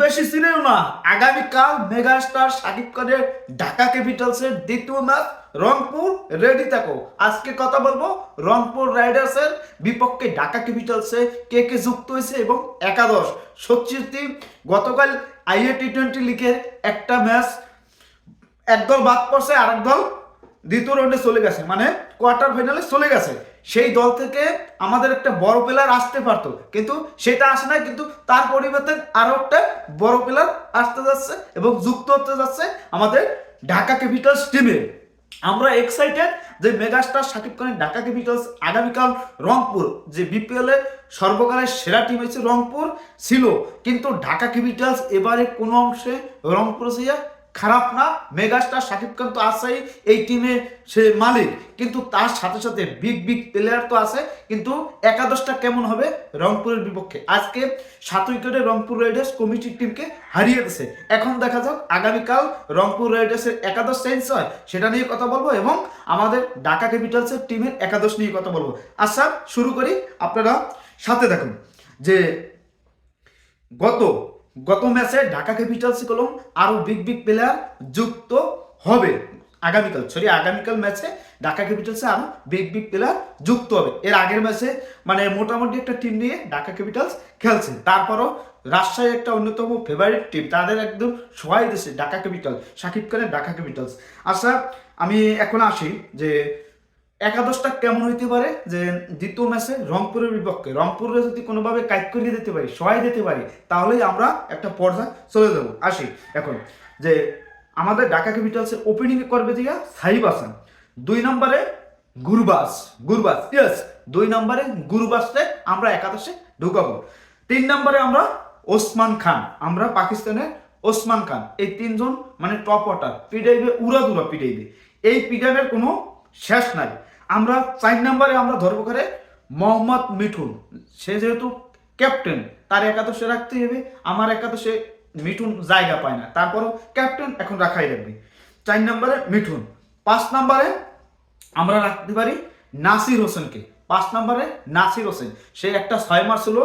বেশি ছিলেও না। আগামীকাল মেগাস্টার সাকিব খানের ঢাকা ক্যাপিটালসের দ্বিতীয় ম্যাচ রংপুর রেডি থাকো। আজকে কথা বলব রংপুর রাইডার্সের বিপক্ষে ঢাকা ক্যাপিটালসে কে কে যুক্ত হয়েছে এবং একাদশ। সচির টিম গতকাল আইএ টি টোয়েন্টি লিগের একটা ম্যাচ একদল বাদ পড়ছে আর দল দ্বিতীয় রাউন্ডে চলে গেছে। মানে কোয়ার্টার ফাইনালে চলে গেছে। সেই দল থেকে আমাদের একটা বড় প্লেয়ার আসতে পারতো। কিন্তু সেটা আসে না কিন্তু তার পরিবর্তে আরও একটা বড় প্লেয়ার আসতে যাচ্ছে এবং যুক্ত হতে যাচ্ছে আমাদের ঢাকা ক্যাপিটালস টিমে আমরা এক্সাইটেড যে মেগাস্টার সাকিব খানের ঢাকা ক্যাপিটালস আগামীকাল রংপুর, যে বিপিএল সর্বকালের সেরা টিম হচ্ছে রংপুর, ছিল। কিন্তু ঢাকা ক্যাপিটালস এবারে কোনো অংশে রংপুর ছিল খারাপ না, মেগাস্টার সাকিব খান তো আছেই এই টিমে সে মালিক। কিন্তু তার সাথে সাথে বিগ বিগ প্লেয়ার তো আছে, কিন্তু একাদশটা কেমন হবে রংপুরের বিপক্ষে? আজকে সাত উইকেটে রংপুর রাইডার্স কমিটির টিমকে হারিয়ে দিয়েছে এখন দেখা যাক আগামীকাল রংপুর রাইডার্সের একাদশ চেঞ্জ হয়, সেটা নিয়ে কথা বলব এবং আমাদের ঢাকা ক্যাপিটালসের টিমের একাদশ নিয়ে কথা বলব। আচ্ছা শুরু করি। আপনারা সাথে দেখুন যে গত গত ম্যাচে ঢাকা ক্যাপিটালস কলম আরও বিগ বিগ প্লেয়ার যুক্ত হবে। আগামীকাল সরি আগামীকাল ম্যাচে ঢাকা ক্যাপিটালসে আরও বিগ বিগ প্লেয়ার যুক্ত হবে। এর আগের ম্যাচে মানে মোটামুটি একটা টিম নিয়ে ঢাকা ক্যাপিটালস খেলছে। তারপরও রাজশাহী একটা অন্যতম ফেভারিট টিম তাদের একদম সবাই দেশে ঢাকা ক্যাপিটাল, সাকিব খানের ঢাকা ক্যাপিটালস। আচ্ছা আমি এখন আসি যে একাদশটা কেমন হইতে পারে? যে দ্বিতীয় ম্যাচে রংপুরের বিপক্ষে, রংপুরে যদি কোনোভাবে কাজ করিয়ে দিতে পারি, সহায় দিতে পারি, তাহলেই আমরা একটা পর্যায়ে চলে যাব। আসি, এখন, যে আমাদের ঢাকা ক্যাপিটালসের ওপেনিং করবে দিয়া সাহিব হাসান। দুই নম্বরে গুরবাস গুরবাস ইয়েস দুই নম্বরে গুরবাসে আমরা একাদশে ঢুকাবো। তিন নম্বরে আমরা ওসমান খান, আমরা পাকিস্তানের ওসমান খান, এই তিনজন মানে টপ ওয়াটার পিডাইবে উড়াদুরা পিডাইবে। এই পিডাইবের কোনো শেষ নাই। আমরা চার নম্বরে আমরা ধরবো করে মোহাম্মদ মিঠুন। সে যেহেতু ক্যাপ্টেন তার একাদশে রাখতে হবে। আমার একাদশে মিঠুন জায়গা পায় না। তারপরও ক্যাপ্টেন এখন রাখাই রাখবে চার নম্বরে মিঠুন। পাঁচ নম্বরে আমরা রাখতে পারি নাসির হোসেনকে। পাঁচ নম্বরে নাসির হোসেন। সে একটা ছয় মাস হলো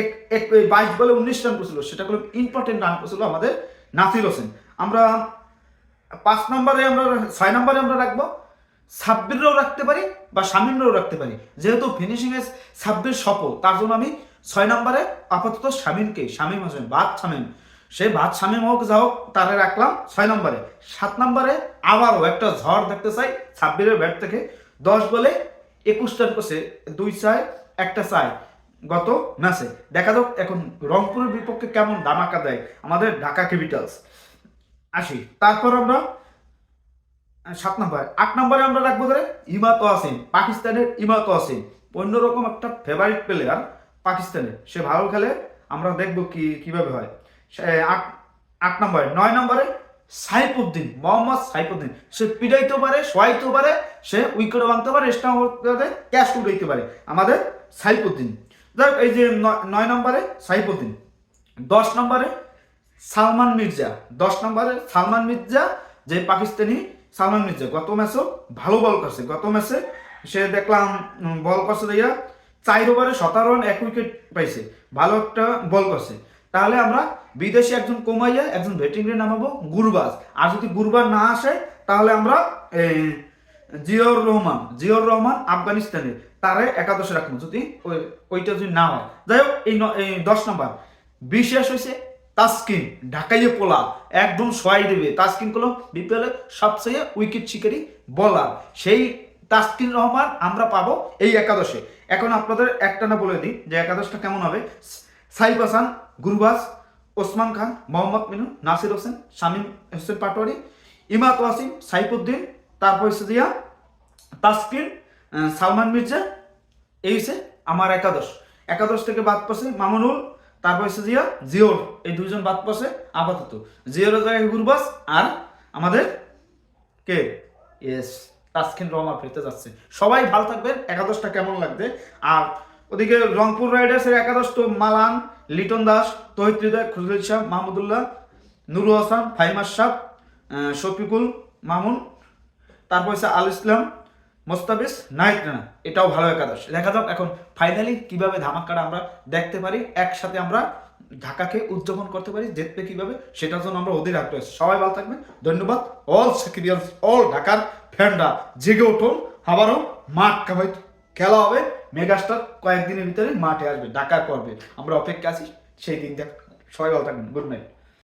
এক এক বাইশ বলে উনিশ রান করেছিল। সেটা হলো ইম্পর্টেন্ট রান করেছিল আমাদের নাসির হোসেন। আমরা পাঁচ নম্বরে আমরা, ছয় নম্বরে আমরা রাখব। সাব্বিররাও রাখতে পারি বা শামিমরাও রাখতে পারি। যেহেতু ফিনিশিং এ সাব্বির সফল, তার জন্য আমি ছয় নম্বরে আপাতত শামিমকে, শামিম হোসেন, বাদ শামিম। সে ভাত শামিম হোক, যা হোক, তারে রাখলাম ছয় নম্বরে। সাত নম্বরে আবারও একটা ঝড় দেখতে চাই, সাব্বিরের ব্যাট থেকে। দশ বলে একুশ রান করছে, দুই চায়, একটা চায় গত ম্যাচে দেখা যাক এখন রংপুরের বিপক্ষে কেমন ধামাকা দেয় আমাদের ঢাকা ক্যাপিটালস আসি, তারপর আমরা সাত নম্বর। আট নম্বরে আমরা রাখব ধরে ইমাতো আসিন পাকিস্তানের ইমাতো আসিন অন্যরকম একটা ফেভারিট প্লেয়ার পাকিস্তানের। সে ভালো খেলে, আমরা দেখব কি, কীভাবে হয়। আট আট নম্বরে। নয় নম্বরে সাইফুদ্দিন, মোহাম্মদ সাইফুদ্দিন। সে পিটাইতেও পারে, শোয়াইতেও পারে, সে উইকেটও ভাঙতে পারে স্টাম্প ক্যাশ উঠাইতে পারে। আমাদের সাইফুদ্দিন। যাই এই যে নয় নম্বরে সাইফুদ্দিন। দশ নম্বরে সালমান মির্জা। দশ নম্বরে সালমান মির্জা, যে পাকিস্তানি সালমান মির্জা, গত ম্যাচও ভালো বল করছে। গত ম্যাচে সে দেখলাম বল করছে দিয়া চার ওভারে সতেরো রান এক উইকেট পাইছে। ভালো একটা বল করছে। তাহলে আমরা বিদেশে একজন কমাইয়া, একজন ব্যাটিং রে নামাবো, গুরবাজ। আর যদি গুরবাজ না আসে, তাহলে আমরা জিয়র রহমান জিয়র রহমান আফগানিস্তানের, তারে একাদশে রাখব। যদি ওই, ওইটা যদি না হয়। যাই হোক, এই দশ নম্বর বিশেষ হয়েছে তাসকিন, ঢাকাইয়ে পোলা একদম সোয়াই দেবে। তাসকিন হলো বিপিএল এর সবচেয়ে উইকেট শিকারী বলার সেই তাসকিন রহমান আমরা পাবো এই একাদশে। এখন আপনাদের একটা না বলে দিই, যে একাদশটা কেমন হবে? সাইফ হাসান, গুরবাজ, ওসমান খান, মোহাম্মদ মিনু, নাসির হোসেন, শামীম হোসেন পাটোয়ারি, ইমাত ওয়াসিম, সাইফুদ্দিন, তারপর হচ্ছে দিয়া তাসকিন সালমান মির্জা। এই হচ্ছে আমার একাদশ। একাদশ থেকে বাদ পড়ছে মামুনুল তারপর হচ্ছে জিয়া জিওর। এই দুইজন বাদ পড়ছে, আপাতত। জিওর জায়গায় গুরবাস আর আমাদের কে? ইয়েস তাসকিন রহমান ফিরতে যাচ্ছে। সবাই ভালো থাকবেন, একাদশটা কেমন লাগবে? আর ওদিকে রংপুর রাইডার্সের একাদশ তো মালান, লিটন দাস, তহিদ হৃদয় খুজরুল শাহ, মাহমুদুল্লাহ নুরু হাসান ফাইমাস সাহ শফিকুল মামুন, তারপর হচ্ছে আল ইসলাম মোস্তাবিজ নাইট রানা এটাও ভালো একাদশ। দেখা যাক এখন ফাইনালি কীভাবে ধামাক্কাটা আমরা দেখতে পারি, একসাথে আমরা ঢাকাকে উদযাপন করতে পারি, জিতবে কীভাবে, সেটার জন্য আমরা ওদের আছি। সবাই ভালো থাকবেন, ধন্যবাদ। অল সাকিবিয়ান্স অল ঢাকার ফ্যানরা জেগে উঠুন, আবারও মাঠ কামাই খেলা হবে, মেগাস্টার কয়েকদিনের ভিতরে মাঠে আসবে ঢাকার পর্বে। আমরা অপেক্ষা আছি, সেই দিন দেখ সবাই ভালো থাকবেন গুড নাইট